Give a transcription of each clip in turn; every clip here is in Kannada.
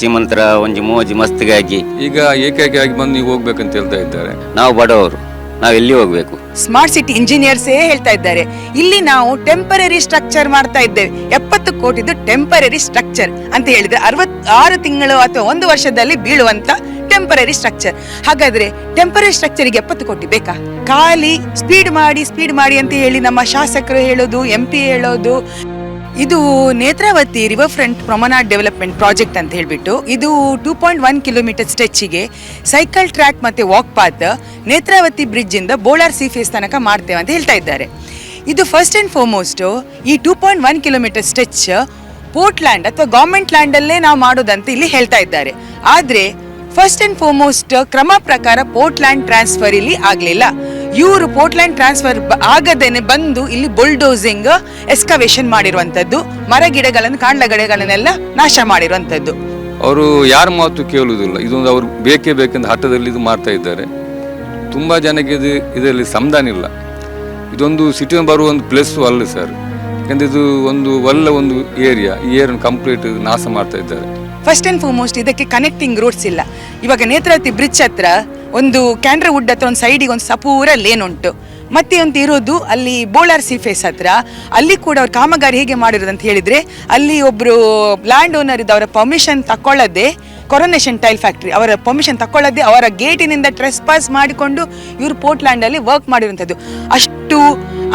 ಶ್ರೀಮಂತರ ಒಂದು ಮೋಜಿ ಮಸ್ತಿಗಾಗಿ ಈಗ ಏಕಾಏಕಿಯಾಗಿ ಬಂದು ನೀವು ಅಂತ ಹೇಳ್ತಾ ಇದ್ದಾರೆ. ನಾವು ಬಡವರು ನಾವು ಎಲ್ಲಿ ಹೋಗ್ಬೇಕು? ಸ್ಮಾರ್ಟ್ ಸಿಟಿ ಇಂಜಿನಿಯರ್ಸೇ ಹೇಳ್ತಾ ಇದ್ದಾರೆ. ಇಲ್ಲಿ ನಾವು ಟೆಂಪರರಿ ಸ್ಟ್ರಕ್ಚರ್ ಮಾಡ್ತಾ ಇದ್ದೇವೆ. ಎಪ್ಪತ್ತು ಕೋಟಿದು ಟೆಂಪರರಿ ಸ್ಟ್ರಕ್ಚರ್ ಅಂತ ಹೇಳಿದ್ರೆ ಅರವತ್ ಆರು ತಿಂಗಳು ಅಥವಾ ಒಂದು ವರ್ಷದಲ್ಲಿ ಬೀಳುವಂತ ಟೆಂಪರರಿ ಸ್ಟ್ರಕ್ಚರ್ ಹಾಗಾದ್ರೆ ಟೆಂಪರರಿ ಸ್ಟ್ರಕ್ಚರ್ಗೆ ಎಪ್ಪತ್ತು ಕೋಟಿ ಬೇಕಾ? ಖಾಲಿ ಸ್ಪೀಡ್ ಮಾಡಿ ಸ್ಪೀಡ್ ಮಾಡಿ ಅಂತ ಹೇಳಿ ನಮ್ಮ ಶಾಸಕರು ಹೇಳೋದು ಎಂ ಪಿ ಹೇಳೋದು ಇದು Netravati river front promenade development project ಅಂತ ಹೇಳ್ಬಿಟ್ಟು ಇದು ಟೂ ಪಾಯಿಂಟ್ ಒನ್ ಕಿಲೋಮೀಟರ್ ಸ್ಟ್ರೆಚ್ಗೆ ಸೈಕಲ್ ಟ್ರ್ಯಾಕ್ ಮತ್ತೆ ವಾಕ್ ಪಾತ್ ನೇತ್ರಾವತಿ ಬ್ರಿಡ್ಜ್ ಇಂದ ಬೋಳಾರ್ ಸಿ ಫೇಸ್ ತನಕ ಮಾಡ್ತೇವೆ ಅಂತ ಹೇಳ್ತಾ ಇದ್ದಾರೆ. ಇದು ಫಸ್ಟ್ ಆ್ಯಂಡ್ ಫಾರ್ಮೋಸ್ಟ್ ಈ two point one kilometre stretch port land ಅಥವಾ ಗೌರ್ಮೆಂಟ್ ಲ್ಯಾಂಡಲ್ಲೇ ನಾವು ಮಾಡೋದಂತ ಇಲ್ಲಿ ಹೇಳ್ತಾ ಇದ್ದಾರೆ. ಆದರೆ ಫಸ್ಟ್ ಆ್ಯಂಡ್ ಫಾರ್ಮೋಸ್ಟ್ ಕ್ರಮ ಪ್ರಕಾರ ಪೋರ್ಟ್ ಲ್ಯಾಂಡ್ ಟ್ರಾನ್ಸ್ಫರ್ ಇಲ್ಲಿ ಆಗಲಿಲ್ಲ. ಇವರು ಪೋರ್ಟ್ಲ್ಯಾಂಡ್ ಟ್ರಾನ್ಸ್ಫರ್ ಆಗದೇನೆ ಬಂದು ಇಲ್ಲಿ ಬುಲ್ಡೋಸಿಂಗ್ ಎಸ್ಕವೇಷನ್ ಮಾಡಿರುವಂತದ್ದು ಮರ ಗಿಡಗಳನ್ನು ಕಾಂಡ ಗಿಡಗಳನ್ನೆಲ್ಲ ನಾಶ ಮಾಡಿರುವಂತದ್ದು ಅವರು ಯಾರ ಮಾತು ಕೇಳುವುದಿಲ್ಲ. ಇದೊಂದು ಅವರು ಬೇಕೇ ಬೇಕೆಂದು ಹಠದಲ್ಲಿ ಇದು ಮಾಡ್ತಾ ಇದ್ದಾರೆ. ತುಂಬ ಜನಕ್ಕೆ ಇದು ಇದರಲ್ಲಿ ಸಮಾಧಾನ ಇಲ್ಲ. ಇದೊಂದು ಸಿಟಿ ಬರುವ ಒಂದು ಪ್ಲೇಸ್ ಅಲ್ಲ ಸರ್. ಯಾಕಂದ್ರೆ ಇದು ಒಂದು ಒಳ್ಳೆ ಒಂದು ಏರಿಯಾ ಈ ಏರಿಯನ್ನು ಕಂಪ್ಲೀಟ್ ನಾಶ ಮಾಡ್ತಾ ಇದ್ದಾರೆ. ಫಸ್ಟ್ ಆ್ಯಂಡ್ ಫಾರ್ಮೋಸ್ಟ್ ಇದಕ್ಕೆ ಕನೆಕ್ಟಿಂಗ್ ರೂಟ್ಸ್ ಇಲ್ಲ. ಇವಾಗ ನೇತ್ರಾವತಿ ಬ್ರಿಡ್ಜ್ ಹತ್ರ ಒಂದು ಕ್ಯಾಂಡ್ರ ವುಡ್ ಹತ್ರ ಒಂದು ಸೈಡಿಗೆ ಒಂದು ಸಪೂರ ಲೇನ್ ಉಂಟು. ಮತ್ತೆ ಒಂದು ಇರೋದು ಅಲ್ಲಿ ಬೋಳಾರ್ ಸಿ ಫೇಸ್ ಹತ್ರ. ಅಲ್ಲಿ ಕೂಡ ಅವ್ರ ಕಾಮಗಾರಿ ಹೇಗೆ ಮಾಡಿರೋದು ಅಂತ ಹೇಳಿದ್ರೆ, ಅಲ್ಲಿ ಒಬ್ಬರು ಲ್ಯಾಂಡ್ ಓನರ್ ಇದ್ದ ಅವರ ಪರ್ಮಿಷನ್ ತಕೊಳ್ಳದೆ ಕೊರೊನೇಷನ್ ಟೈಲ್ ಫ್ಯಾಕ್ಟ್ರಿ ಅವರ ಪರ್ಮಿಷನ್ ತಕೊಳ್ಳದೆ ಅವರ ಗೇಟಿನಿಂದ ಟ್ರೆಸ್ ಪಾಸ್ ಮಾಡಿಕೊಂಡು ಇವರು ಪೋರ್ಟ್ಲ್ಯಾಂಡಲ್ಲಿ ವರ್ಕ್ ಮಾಡಿರುವಂಥದ್ದು. ಅಷ್ಟು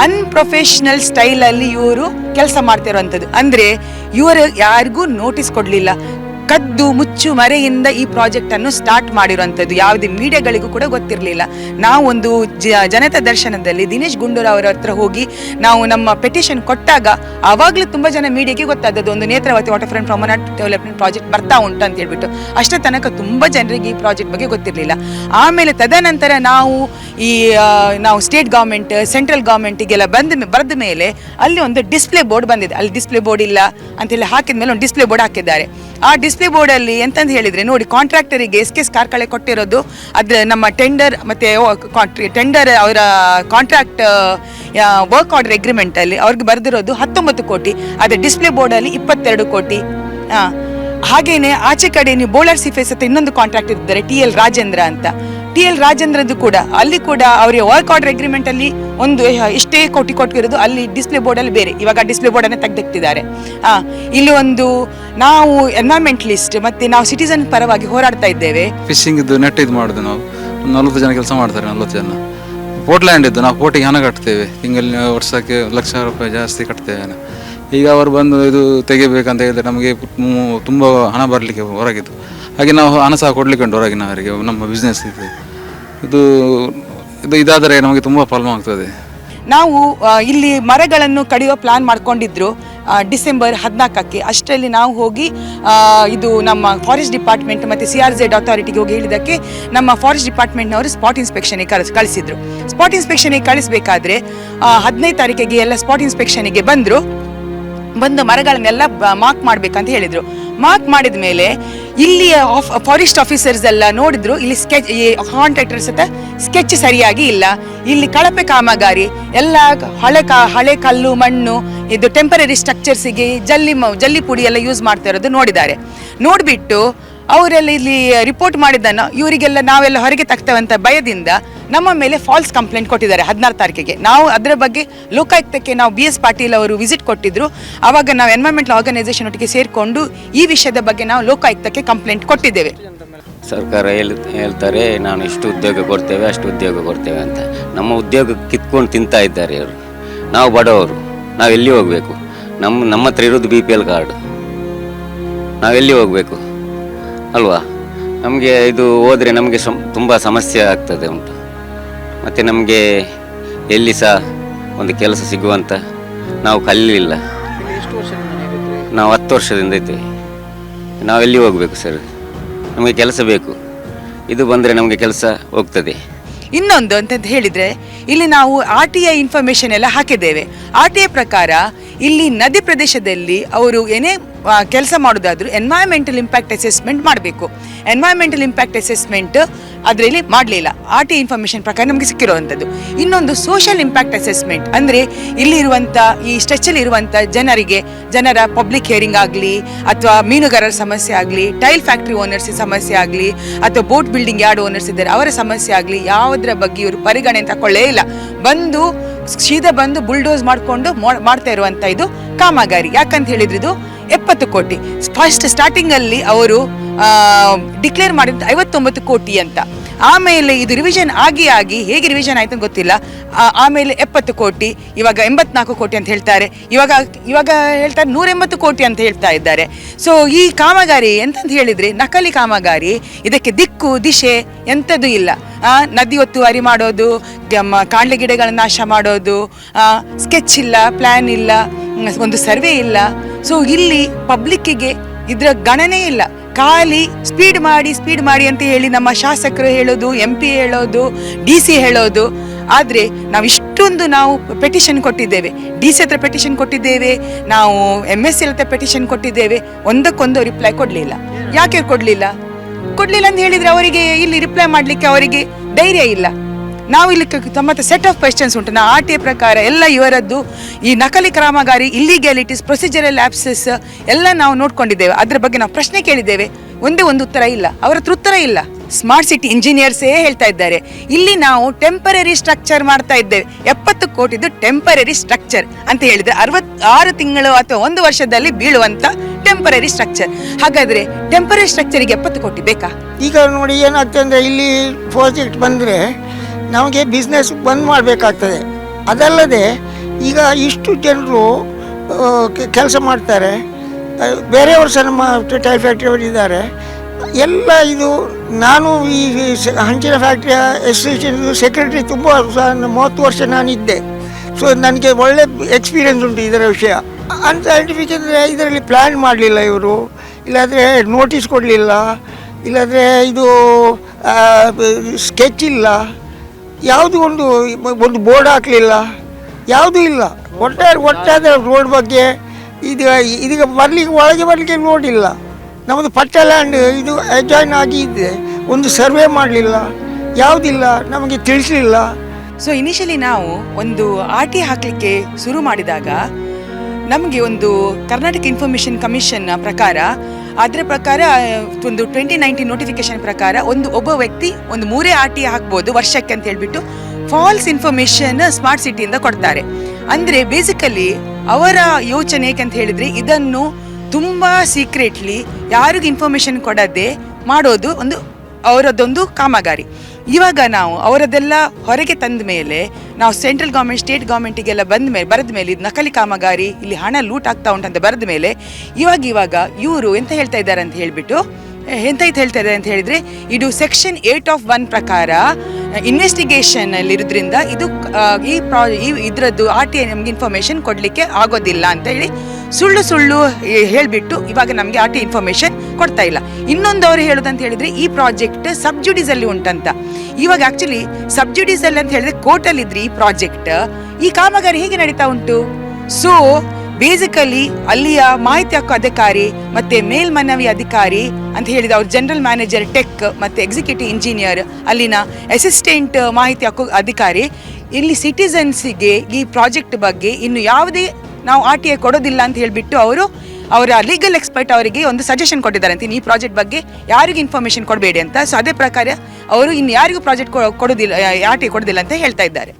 ಅನ್ಪ್ರೊಫೆಷನಲ್ ಸ್ಟೈಲ್ ಅಲ್ಲಿ ಇವರು ಕೆಲಸ ಮಾಡ್ತಿರುವಂಥದ್ದು ಅಂದ್ರೆ ಇವರು ಯಾರಿಗೂ ನೋಟಿಸ್ ಕೊಡಲಿಲ್ಲ. ಕದ್ದು ಮುಚ್ಚು ಮರೆಯಿಂದ ಈ ಪ್ರಾಜೆಕ್ಟ್ ಅನ್ನು ಸ್ಟಾರ್ಟ್ ಮಾಡಿರುವಂಥದ್ದು. ಯಾವುದೇ ಮೀಡಿಯಾಗಳಿಗೂ ಕೂಡ ಗೊತ್ತಿರಲಿಲ್ಲ. ನಾವು ಒಂದು ಜನತಾ ದರ್ಶನದಲ್ಲಿ ದಿನೇಶ್ ಗುಂಡೂರಾವ್ ಅವರ ಹತ್ರ ಹೋಗಿ ನಾವು ನಮ್ಮ ಪೆಟಿಷನ್ ಕೊಟ್ಟಾಗ ಆವಾಗಲೂ ತುಂಬ ಜನ ಮೀಡಿಯಾಗೆ ಗೊತ್ತಾದದ್ದು. ಒಂದು Netravati water front promenade development project ಬರ್ತಾ ಉಂಟು ಅಂತ ಹೇಳ್ಬಿಟ್ಟು. ಅಷ್ಟೇ ತನಕ ತುಂಬ ಜನರಿಗೆ ಈ ಪ್ರಾಜೆಕ್ಟ್ ಬಗ್ಗೆ ಗೊತ್ತಿರಲಿಲ್ಲ. ಆಮೇಲೆ ತದನಂತರ ನಾವು ಈ ನಾವು ಸ್ಟೇಟ್ ಗೌರ್ಮೆಂಟ್ ಸೆಂಟ್ರಲ್ ಗೌರ್ಮೆಂಟಿಗೆಲ್ಲ ಬಂದ ಬರೆದ ಮೇಲೆ ಅಲ್ಲಿ ಒಂದು ಡಿಸ್ಪ್ಲೇ ಬೋರ್ಡ್ ಬಂದಿದೆ. ಅಲ್ಲಿ ಡಿಸ್ಪ್ಲೇ ಬೋರ್ಡ್ ಇಲ್ಲ ಅಂತೇಳಿ ಹಾಕಿದ ಮೇಲೆ ಒಂದು ಡಿಸ್ಪ್ಲೇ ಬೋರ್ಡ್ ಹಾಕಿದ್ದಾರೆ. ಆ ಡಿಸ್ಪ್ಲೇ ಬೋರ್ಡಲ್ಲಿ ಎಂತಂತ ಹೇಳಿದ್ರೆ, ನೋಡಿ ಕಾಂಟ್ರಾಕ್ಟರಿಗೆ ಎಸ್ ಕೆ ಕಾರ್ಕಳೆ ಕೊಟ್ಟಿರೋದು, ಅದ್ರ ನಮ್ಮ ಟೆಂಡರ್ ಮತ್ತೆ ಟೆಂಡರ್ ಅವರ ಕಾಂಟ್ರಾಕ್ಟ್ ವರ್ಕ್ ಆರ್ಡರ್ ಅಗ್ರಿಮೆಂಟ್ ಅಲ್ಲಿ ಅವ್ರಿಗೆ ಬರೆದಿರೋದು ಹತ್ತೊಂಬತ್ತು ಕೋಟಿ, ಅದೇ ಡಿಸ್ಪ್ಲೇ ಬೋರ್ಡಲ್ಲಿ ಇಪ್ಪತ್ತೆರಡು ಕೋಟಿ. ಹಾಂ ಹಾಗೇನೆ ಆಚೆ ಕಡೆ ನೀವು ಬೋಳರ್ ಸಿಫೇಸ್ ಅಂತ ಇನ್ನೊಂದು ಕಾಂಟ್ರಾಕ್ಟ್ ಇದ್ದಾರೆ ಟಿ ಎಲ್ ರಾಜೇಂದ್ರ ಅಂತ. ಟಿ ಎಲ್ ರಾಜೇಂದ್ರದ್ದು ಕೂಡ. ಅಲ್ಲಿ ಕೂಡ ಅವರಿಗೆ ವರ್ಕ್ ಆರ್ಡರ್ ಅಗ್ರಿಮೆಂಟ್ ಅಲ್ಲಿ ಒಂದು ಇಷ್ಟೇ ಕೋಟಿ ಕೊಟ್ಟಿರೋದು ಅಲ್ಲಿ ಡಿಸ್ಪ್ಲೇ ಬೋರ್ಡ್ ಅಲ್ಲಿ ಬೇರೆ. ಇವಾಗ ಡಿಸ್ಪ್ಲೇ ಬೋರ್ಡ್ ಅನ್ನ ತೆಗೆದಿಟ್ಟಿದ್ದಾರೆ. ಆ ಇಲ್ಲಿ ಒಂದು ನಾವು ಎನ್ವೈರ್ಮೆಂಟಲಿಸ್ಟ್ ಮತ್ತೆ ನಾವು ಸಿಟಿಸನ್ ಪರವಾಗಿ ಹೋರಾಡ್ತಾ ಇದ್ದೇವೆ. ಫಿಶಿಂಗ್ ಇದ್ದು ನೆಟ್ ಇದು ಮಾಡುದು ನಾವು. ನಲ್ವತ್ತು ಜನ ಕೆಲಸ ಮಾಡ್ತಾರೆ ನಲ್ವತ್ತು ಜನ. ಪೋರ್ಟ್ಲ್ಯಾಂಡ್ ಇದ್ದು ನಾವು ಪೋರ್ಟಿಗೆ ಹಣ ಕಟ್ತೇವೆ. ತಿಂಗಳ ವರ್ಷಕ್ಕೆ ಲಕ್ಷ ರೂಪಾಯಿ ಜಾಸ್ತಿ ಕಟ್ತೇವೆ ಈಗ ಅವರು ಬಂದು ಇದು ತೆಗಿಬೇಕಂತ ಹೇಳಿದ್ರೆ ನಮಗೆ ತುಂಬ ಹಣ ಬರಲಿಕ್ಕೆ ಹೊರಗಿದ್ದು. ಹಾಗೆ ನಾವು ಹಣ ಸಹ ಕೊಡ್ಲಿಕ್ಕೆ ಉಂಟು ಹೊರಗಿನವರಿಗೆ ನಮ್ಮ ಬಿಸ್ನೆಸ್ ಇದೆ. ಇದು ಇದು ಇದಾದರೆ ನಮಗೆ ತುಂಬ ಪ್ರಾಬ್ಲಮ್ ಆಗ್ತದೆ. ನಾವು ಇಲ್ಲಿ ಮರಗಳನ್ನು ಕಡಿಯೋ ಪ್ಲಾನ್ ಮಾಡ್ಕೊಂಡಿದ್ರು ಡಿಸೆಂಬರ್ ಹದಿನಾಲ್ಕಕ್ಕೆ. ಅಷ್ಟರಲ್ಲಿ ನಾವು ಹೋಗಿ ಇದು ನಮ್ಮ ಫಾರೆಸ್ಟ್ ಡಿಪಾರ್ಟ್ಮೆಂಟ್ ಮತ್ತು ಸಿ ಆರ್ ಝೆಡ್ ಅಥಾರಿಟಿಗೆ ಹೋಗಿ ಹೇಳಿದ್ದಕ್ಕೆ ನಮ್ಮ ಫಾರೆಸ್ಟ್ ಡಿಪಾರ್ಟ್ಮೆಂಟ್ನವರು ಸ್ಪಾಟ್ ಇನ್ಸ್ಪೆಕ್ಷನ್ಗೆ ಕಳಿಸ್, ಕಳಿಸಿದ್ರು. ಸ್ಪಾಟ್ ಇನ್ಸ್ಪೆಕ್ಷನಿಗೆ ಕಳಿಸಬೇಕಾದ್ರೆ ಹದಿನೈದು ತಾರೀಕಿಗೆ ಎಲ್ಲ ಸ್ಪಾಟ್ ಇನ್ಸ್ಪೆಕ್ಷನಿಗೆ ಬಂದರು. ಬಂದು ಮರಗಳನ್ನೆಲ್ಲ ಮಾರ್ಕ್ ಮಾಡಬೇಕಂತ ಹೇಳಿದರು. ಮಾರ್ಕ್ ಮಾಡಿದ ಮೇಲೆ ಇಲ್ಲಿ ಫಾರೆಸ್ಟ್ ಆಫೀಸರ್ಸ್ ಎಲ್ಲ ನೋಡಿದ್ರು, ಇಲ್ಲಿ ಸ್ಕೆಚ್ ಈ ಕಾಂಟ್ರಾಕ್ಟರ್ಸ್ ಹತ್ರ ಸ್ಕೆಚ್ ಸರಿಯಾಗಿ ಇಲ್ಲ. ಇಲ್ಲಿ ಕಳಪೆ ಕಾಮಗಾರಿ, ಎಲ್ಲ ಹಳೆ ಕಾ, ಹಳೆ ಕಲ್ಲು, ಮಣ್ಣು, ಇದು ಟೆಂಪರರಿ ಸ್ಟ್ರಕ್ಚರ್ಸಿಗೆ ಜಲ್ಲಿ ಜಲ್ಲಿ ಪುಡಿ ಎಲ್ಲ ಯೂಸ್ ಮಾಡ್ತಾ ಇರೋದು ನೋಡಿದ್ದಾರೆ. ನೋಡಿಬಿಟ್ಟು, ಅವರೆಲ್ಲ ಇಲ್ಲಿ ರಿಪೋರ್ಟ್ ಮಾಡಿದ್ದನ್ನು, ಇವರಿಗೆಲ್ಲ ನಾವೆಲ್ಲ ಹೊರಗೆ ತಗ್ತೇವಂತ ಭಯದಿಂದ ನಮ್ಮ ಮೇಲೆ ಫಾಲ್ಸ್ ಕಂಪ್ಲೇಂಟ್ ಕೊಟ್ಟಿದ್ದಾರೆ ಹದಿನಾರು ತಾರೀಕಿಗೆ. ನಾವು ಅದರ ಬಗ್ಗೆ ಲೋಕಾಯುಕ್ತಕ್ಕೆ ನಾವು ಬಿ ಎಸ್ ಪಾಟೀಲ್ ಅವರು ವಿಸಿಟ್ ಕೊಟ್ಟಿದ್ರು. ಆವಾಗ ನಾವು ಎನ್ವೈರ್ಮೆಂಟಲ್ ಆರ್ಗನೈಸೇಷನ್ ಒಟ್ಟಿಗೆ ಸೇರಿಕೊಂಡು ಈ ವಿಷಯದ ಬಗ್ಗೆ ನಾವು ಲೋಕಾಯುಕ್ತಕ್ಕೆ ಕಂಪ್ಲೇಂಟ್ ಕೊಟ್ಟಿದ್ದೇವೆ. ಸರ್ಕಾರ ಹೇಳ್ತಾರೆ, ನಾನು ಇಷ್ಟು ಉದ್ಯೋಗ ಕೊಡ್ತೇವೆ, ಅಷ್ಟು ಉದ್ಯೋಗ ಕೊಡ್ತೇವೆ ಅಂತ. ನಮ್ಮ ಉದ್ಯೋಗ ಕಿತ್ಕೊಂಡು ತಿಂತಾ ಇದ್ದಾರೆ ಅವರು. ನಾವು ಬಡವರು. ನಾವು ಎಲ್ಲಿ ಹೋಗಬೇಕು? ನಮ್ಮ ನಮ್ಮ ಹತ್ರ ಇರೋದು ಬಿ ಪಿ ಎಲ್ ಕಾರ್ಡ್ ನಾವೆಲ್ಲಿ ಹೋಗಬೇಕು? ಅಲ್ವಾ? ನಮಗೆ ಇದು ಹೋದರೆ ನಮಗೆ ಸಂ, ತುಂಬ ಸಮಸ್ಯೆ ಆಗ್ತದೆ ಉಂಟು. ಮತ್ತು ನಮಗೆ ಎಲ್ಲಿ ಸಹ ಒಂದು ಕೆಲಸ ಸಿಗುವಂತ ನಾವು ಕಲಿಲಿಲ್ಲ. ನಾವು ಹತ್ತು ವರ್ಷದಿಂದ ಇದ್ದೇವೆ. ನಾವು ಎಲ್ಲಿ ಹೋಗಬೇಕು ಸರ್? ನಮಗೆ ಕೆಲಸ ಬೇಕು. ಇದು ಬಂದರೆ ನಮಗೆ ಕೆಲಸ ಹೋಗ್ತದೆ. ಇನ್ನೊಂದು ಅಂತ ಹೇಳಿದರೆ ಇಲ್ಲಿ ನಾವು ಆರ್ ಟಿ ಐ ಇನ್ಫಾರ್ಮೇಶನ್ ಎಲ್ಲ ಹಾಕಿದ್ದೇವೆ. ಆರ್ ಟಿ ಐ ಪ್ರಕಾರ ಇಲ್ಲಿ ನದಿ ಪ್ರದೇಶದಲ್ಲಿ ಅವರು ಏನೇ ಕೆಲಸ ಮಾಡೋದಾದರೂ ಎನ್ವೈರ್ಮೆಂಟಲ್ ಇಂಪ್ಯಾಕ್ಟ್ ಅಸೆಸ್ಮೆಂಟ್ ಮಾಡಬೇಕು. ಎನ್ವೈರ್ಮೆಂಟಲ್ ಇಂಪ್ಯಾಕ್ಟ್ ಅಸೆಸ್ಮೆಂಟ್ ಅದರಲ್ಲಿ ಮಾಡಲಿಲ್ಲ. ಆರ್ ಟಿ ಇನ್ಫಾರ್ಮೇಷನ್ ಪ್ರಕಾರ ನಮಗೆ ಸಿಕ್ಕಿರುವಂಥದ್ದು ಇನ್ನೊಂದು ಸೋಷಿಯಲ್ ಇಂಪ್ಯಾಕ್ಟ್ ಅಸೆಸ್ಮೆಂಟ್ ಅಂದರೆ ಇಲ್ಲಿರುವಂಥ ಈ ಸ್ಟ್ರೆಚಲ್ಲಿ ಇರುವಂಥ ಜನರಿಗೆ, ಜನರ ಪಬ್ಲಿಕ್ ಹಿಯರಿಂಗ್ ಆಗಲಿ, ಅಥವಾ ಮೀನುಗಾರರ ಸಮಸ್ಯೆ ಆಗಲಿ ಟೈಲ್ ಫ್ಯಾಕ್ಟ್ರಿ ಓನರ್ಸ್ ಸಮಸ್ಯೆ ಆಗಲಿ, ಅಥವಾ ಬೋಟ್ ಬಿಲ್ಡಿಂಗ್ ಯಾರ್ಡ್ ಓನರ್ಸ್ ಇದ್ದಾರೆ, ಅವರ ಸಮಸ್ಯೆ ಆಗಲಿ, ಯಾವುದರ ಬಗ್ಗೆ ಇವರು ಪರಿಗಣನೆ ತಗೊಳ್ಳೇ ಇಲ್ಲ. ಬಂದು, ಸೀದಾ ಬಂದು ಬುಲ್ಡೋಸ್ ಮಾಡಿಕೊಂಡು ಮಾಡ್ತಾ ಇರುವಂಥ ಇದು ಕಾಮಗಾರಿ. ಯಾಕಂತ ಹೇಳಿದ್ರೆ ಇದು ಎಪ್ಪತ್ತು ಕೋಟಿ. ಫಸ್ಟ್ ಸ್ಟಾರ್ಟಿಂಗಲ್ಲಿ ಅವರು ಡಿಕ್ಲೇರ್ ಮಾಡಿದ್ದು ಐವತ್ತೊಂಬತ್ತು ಕೋಟಿ ಅಂತ. ಆಮೇಲೆ ಇದು ರಿವಿಷನ್ ಆಗಿ ಆಗಿ ಹೇಗೆ ರಿವಿಷನ್ ಆಯ್ತು ಅಂತ ಗೊತ್ತಿಲ್ಲ. ಆಮೇಲೆ ಎಪ್ಪತ್ತು ಕೋಟಿ, ಇವಾಗ ಎಂಬತ್ನಾಲ್ಕು ಕೋಟಿ ಅಂತ ಹೇಳ್ತಾರೆ. ಇವಾಗ ಇವಾಗ ಹೇಳ್ತಾರೆ ನೂರ ಎಂಬತ್ತು ಕೋಟಿ ಅಂತ ಹೇಳ್ತಾ ಇದ್ದಾರೆ. ಸೊ ಈ ಕಾಮಗಾರಿ ಎಂತಂತ ಹೇಳಿದ್ರೆ, ನಕಲಿ ಕಾಮಗಾರಿ, ಇದಕ್ಕೆ ದಿಕ್ಕು, ದಿಶೆ ಎಂಥದ್ದು ಇಲ್ಲ. ನದಿ ಒತ್ತುವರಿ ಮಾಡೋದು ಕಾಂಡ್ಲೆ ಗಿಡಗಳನ್ನು ನಾಶ ಮಾಡೋದು ಸ್ಕೆಚ್ ಇಲ್ಲ ಪ್ಲ್ಯಾನ್ ಇಲ್ಲ, ಒಂದು ಸರ್ವೆ ಇಲ್ಲ. ಸೊ ಇಲ್ಲಿ ಪಬ್ಲಿಕ್ಕಿಗೆ ಇದರ ಗಣನೆ ಇಲ್ಲ. ಖಾಲಿ ಸ್ಪೀಡ್ ಮಾಡಿ ಸ್ಪೀಡ್ ಮಾಡಿ ಅಂತ ಹೇಳಿ ನಮ್ಮ ಶಾಸಕರು ಹೇಳೋದು ಎಂ ಪಿ ಹೇಳೋದು ಡಿ ಸಿ ಹೇಳೋದು. ಆದರೆ ನಾವು ಇಷ್ಟೊಂದು ನಾವು ಪೆಟಿಷನ್ ಕೊಟ್ಟಿದ್ದೇವೆ. ಡಿ ಸಿ ಹತ್ರ ಪೆಟಿಷನ್ ಕೊಟ್ಟಿದ್ದೇವೆ. ನಾವು ಎಂ ಎಸ್ ಸಿ ಹತ್ರ ಪೆಟಿಷನ್ ಕೊಟ್ಟಿದ್ದೇವೆ. ಒಂದಕ್ಕೊಂದು ರಿಪ್ಲೈ ಕೊಡಲಿಲ್ಲ. ಯಾಕೆ ಕೊಡಲಿಲ್ಲ? ಕೊಡಲಿಲ್ಲ ಅಂತ ಹೇಳಿದರೆ ಅವರಿಗೆ ಇಲ್ಲಿ ರಿಪ್ಲೈ ಮಾಡಲಿಕ್ಕೆ ಅವರಿಗೆ ಧೈರ್ಯ ಇಲ್ಲ. ನಾವು ಇಲ್ಲಿ ತಮ್ಮ ಸೆಟ್ ಆಫ್ ಕ್ವೆಶನ್ಸ್ ಉಂಟು. ನಾ ಆರ್ ಟಿ ಪ್ರಕಾರ ಎಲ್ಲ ಇವರದ್ದು ಈ ನಕಲಿ ಕಾಮಗಾರಿ ಇಲ್ಲಿಗ್ಯಾಲಿಟೀಸ್ ಪ್ರೊಸೀಜರಲ್ ಆ್ಯಪ್ಸಸ್ ಎಲ್ಲ ನಾವು ನೋಡ್ಕೊಂಡಿದ್ದೇವೆ. ಅದರ ಬಗ್ಗೆ ನಾವು ಪ್ರಶ್ನೆ ಕೇಳಿದ್ದೇವೆ. ಒಂದೇ ಒಂದು ಉತ್ತರ ಇಲ್ಲ. ಅವರ ಉತ್ತರ ಇಲ್ಲ. ಸ್ಮಾರ್ಟ್ ಸಿಟಿ ಇಂಜಿನಿಯರ್ಸೇ ಹೇಳ್ತಾ ಇದ್ದಾರೆ. ಇಲ್ಲಿ ನಾವು ಟೆಂಪರರಿ ಸ್ಟ್ರಕ್ಚರ್ ಮಾಡ್ತಾ ಇದ್ದೇವೆ. ಎಪ್ಪತ್ತು ಕೋಟಿದು ಟೆಂಪರರಿ ಸ್ಟ್ರಕ್ಚರ್ ಅಂತ ಹೇಳಿದ್ರೆ ಅರವತ್ ಆರು ತಿಂಗಳು ಅಥವಾ ಒಂದು ವರ್ಷದಲ್ಲಿ ಬೀಳುವಂತ ಟೆಂಪರರಿ ಸ್ಟ್ರಕ್ಚರ್ ಹಾಗಾದ್ರೆ ಟೆಂಪರರಿ ಸ್ಟ್ರಕ್ಚರಿಗೆ ಎಪ್ಪತ್ತು ಕೋಟಿ ಬೇಕಾ? ಈಗ ನೋಡಿ ಏನಾಗ್ತದೆ ಅಂದರೆ ಇಲ್ಲಿ ಪ್ರಾಜೆಕ್ಟ್ ಬಂದರೆ ನಮಗೆ ಬಿಸ್ನೆಸ್ ಬಂದ್ ಮಾಡಬೇಕಾಗ್ತದೆ. ಅದಲ್ಲದೆ ಈಗ ಇಷ್ಟು ಜನರು ಕೆಲಸ ಮಾಡ್ತಾರೆ. ಬೇರೆಯವರು ಸಹ ನಮ್ಮ ಟೈಲ್ ಫ್ಯಾಕ್ಟ್ರಿಯವರು ಇದ್ದಾರೆ. ಎಲ್ಲ ಇದು, ನಾನು ಈ ಹಂಚಿನ ಫ್ಯಾಕ್ಟ್ರಿಯ ಅಸೋಸಿಯೇಷನ್ ಸೆಕ್ರೆಟರಿ ತುಂಬ ಮೂವತ್ತು ವರ್ಷ ನಾನಿದ್ದೆ. ಸೊ ನನಗೆ ಒಳ್ಳೆ ಎಕ್ಸ್ಪೀರಿಯನ್ಸ್ ಉಂಟು ಇದರ ವಿಷಯ. ಅನ್ಸೈಂಟಿಫಿಕ್ ಅಂದರೆ ಇದರಲ್ಲಿ ಪ್ಲ್ಯಾನ್ ಮಾಡಲಿಲ್ಲ ಇವರು. ಇಲ್ಲಾಂದರೆ ನೋಟಿಸ್ ಕೊಡಲಿಲ್ಲ. ಇಲ್ಲಾಂದರೆ ಇದು ಸ್ಕೆಚ್ ಇಲ್ಲ. ಯಾವುದು ಒಂದು ಒಂದು ಬೋರ್ಡ್ ಹಾಕಲಿಲ್ಲ? ಯಾವುದೂ ಇಲ್ಲ. ಒಟ್ಟಾರೆ ಒಟ್ಟಾದ ರೋಡ್ ಬಗ್ಗೆ. ಇದು ಇದೀಗ ಬರಲಿಕ್ಕೆ ಒಳಗೆ ಬರಲಿಕ್ಕೆ ರೋಡ್ ಇಲ್ಲ ನಮ್ಮದು ಪಟ್ಟ ಲ್ಯಾಂಡ್ ಇದು ಅಜಾಯ್ನ್ ಆಗಿದೆ ಒಂದು ಸರ್ವೆ ಮಾಡಲಿಲ್ಲ. ಯಾವುದಿಲ್ಲ? ನಮಗೆ ತಿಳಿಸಲಿಲ್ಲ. ಸೊ ಇನಿಷಿಯಲಿ ನಾವು ಒಂದು ಆರ್ ಟಿ ಹಾಕಲಿಕ್ಕೆ ಶುರು ಮಾಡಿದಾಗ ನಮಗೆ ಒಂದು ಕರ್ನಾಟಕ ಇನ್ಫಾರ್ಮೇಷನ್ ಕಮಿಷನ್ನ ಪ್ರಕಾರ ಅದರ ಪ್ರಕಾರ ಒಂದು ಟ್ವೆಂಟಿ ನೈನ್ಟೀನ್ ನೋಟಿಫಿಕೇಶನ್ ಪ್ರಕಾರ ಒಂದು ಒಬ್ಬ ವ್ಯಕ್ತಿ ಒಂದು ಮೂರೇ ಆರ್ ಟಿ ಹಾಕ್ಬೋದು ವರ್ಷಕ್ಕೆ ಅಂತ ಹೇಳಿಬಿಟ್ಟು ಫಾಲ್ಸ್ ಇನ್ಫಾರ್ಮೇಷನ್ ಸ್ಮಾರ್ಟ್ ಸಿಟಿಯಿಂದ ಕೊಡ್ತಾರೆ. ಅಂದರೆ ಬೇಸಿಕಲಿ ಅವರ ಯೋಚನೆ ಅಂತ ಹೇಳಿದ್ರೆ ಇದನ್ನು ತುಂಬ ಸೀಕ್ರೆಟ್ಲಿ ಯಾರಿಗೂ ಇನ್ಫಾರ್ಮೇಷನ್ ಕೊಡದೆ ಮಾಡೋದು ಒಂದು ಅವರದ್ದೊಂದು ಕಾಮಗಾರಿ. ಇವಾಗ ನಾವು ಅವರದೆಲ್ಲ ಹೊರಗೆ ತಂದ ಮೇಲೆ ನಾವು ಸೆಂಟ್ರಲ್ ಗೌರ್ಮೆಂಟ್ ಸ್ಟೇಟ್ ಗೌರ್ಮೆಂಟಿಗೆಲ್ಲ ಬಂದ ಮೇಲೆ, ಬರೆದ ಮೇಲೆ ಇದು ನಕಲಿ ಕಾಮಗಾರಿ, ಇಲ್ಲಿ ಹಣ ಲೂಟ್ ಆಗ್ತಾ ಉಂಟಂತ ಬರೆದ ಮೇಲೆ, ಇವಾಗ ಇವಾಗ ಇವರು ಎಂತ ಹೇಳ್ತಾ ಇದ್ದಾರೆ ಅಂತ ಹೇಳಿಬಿಟ್ಟು ಎಂತ ಇದು ಹೇಳ್ತಾ ಇದ್ದಾರೆ ಅಂತ ಹೇಳಿದ್ರೆ, ಇದು ಸೆಕ್ಷನ್ ಏಟ್ ಆಫ್ ಒನ್ ಪ್ರಕಾರ ಇನ್ವೆಸ್ಟಿಗೇಷನ್ ಇರೋದ್ರಿಂದ ಇದು ಈ ಪ್ರಾ ಈ ಇದರದ್ದು ಆರ್ ಟಿ ಐ ನಮ್ಗೆ ಇನ್ಫಾರ್ಮೇಶನ್ ಕೊಡಲಿಕ್ಕೆ ಆಗೋದಿಲ್ಲ ಅಂತ ಹೇಳಿ ಸುಳ್ಳು ಸುಳ್ಳು ಹೇಳಿಬಿಟ್ಟು ಇವಾಗ ನಮಗೆ ಆರ್ ಟಿ ಇನ್ಫಾರ್ಮೇಷನ್ ಕೊಡ್ತಾ ಇಲ್ಲ. ಇನ್ನೊಂದು ಅವರು ಹೇಳೋದಂತ ಹೇಳಿದ್ರೆ, ಈ ಪ್ರಾಜೆಕ್ಟ್ ಸಬ್ಜುಡೀಸಲ್ಲಿ ಉಂಟಂತ. ಇವಾಗ ಆಕ್ಚುಲಿ ಸಬ್ಜುಡೀಸಲ್ಲಿ ಅಂತ ಹೇಳಿದ್ರೆ ಕೋರ್ಟಲ್ಲಿ ಇದ್ರಿ ಈ ಪ್ರಾಜೆಕ್ಟ್ ಈ ಕಾಮಗಾರಿ ಹೇಗೆ ನಡೀತಾ ಉಂಟು? ಸೊ ಬೇಸಿಕಲಿ ಅಲ್ಲಿಯ ಮಾಹಿತಿ ಹಕ್ಕು ಅಧಿಕಾರಿ ಮತ್ತೆ ಮೇಲ್ಮನವಿ ಅಧಿಕಾರಿ ಅಂತ ಹೇಳಿದ ಅವ್ರ ಜನರಲ್ ಮ್ಯಾನೇಜರ್ ಟೆಕ್ ಮತ್ತೆ ಎಕ್ಸಿಕ್ಯೂಟಿವ್ ಇಂಜಿನಿಯರ್ ಅಲ್ಲಿನ ಅಸಿಸ್ಟೆಂಟ್ ಮಾಹಿತಿ ಹಕ್ಕು ಅಧಿಕಾರಿ. ಇಲ್ಲಿ ಸಿಟಿಸನ್ಸಿಗೆ ಈ ಪ್ರಾಜೆಕ್ಟ್ ಬಗ್ಗೆ ಇನ್ನು ಯಾವುದೇ ನಾವು ಆರ್ ಟಿ ಐ ಕೊಡೋದಿಲ್ಲ ಅಂತ ಹೇಳಿಬಿಟ್ಟು ಅವರು ಅವರ ಲೀಗಲ್ ಎಕ್ಸ್ಪರ್ಟ್ ಅವರಿಗೆ ಒಂದು ಸಜೆಷನ್ ಕೊಟ್ಟಿದ್ದಾರೆ ಅಂತ ಈ ಪ್ರಾಜೆಕ್ಟ್ ಬಗ್ಗೆ ಯಾರಿಗೂ ಇನ್ಫಾರ್ಮೇಷನ್ ಕೊಡಬೇಡಿ ಅಂತ. ಸೊ ಅದೇ ಪ್ರಕಾರ ಅವರು ಇನ್ನು ಯಾರಿಗೂ ಪ್ರಾಜೆಕ್ಟ್ ಕೊಡೋದಿಲ್ಲ ಆರ್ ಟಿ ಐ ಕೊಡೋದಿಲ್ಲ ಅಂತ ಹೇಳ್ತಾ ಇದ್ದಾರೆ.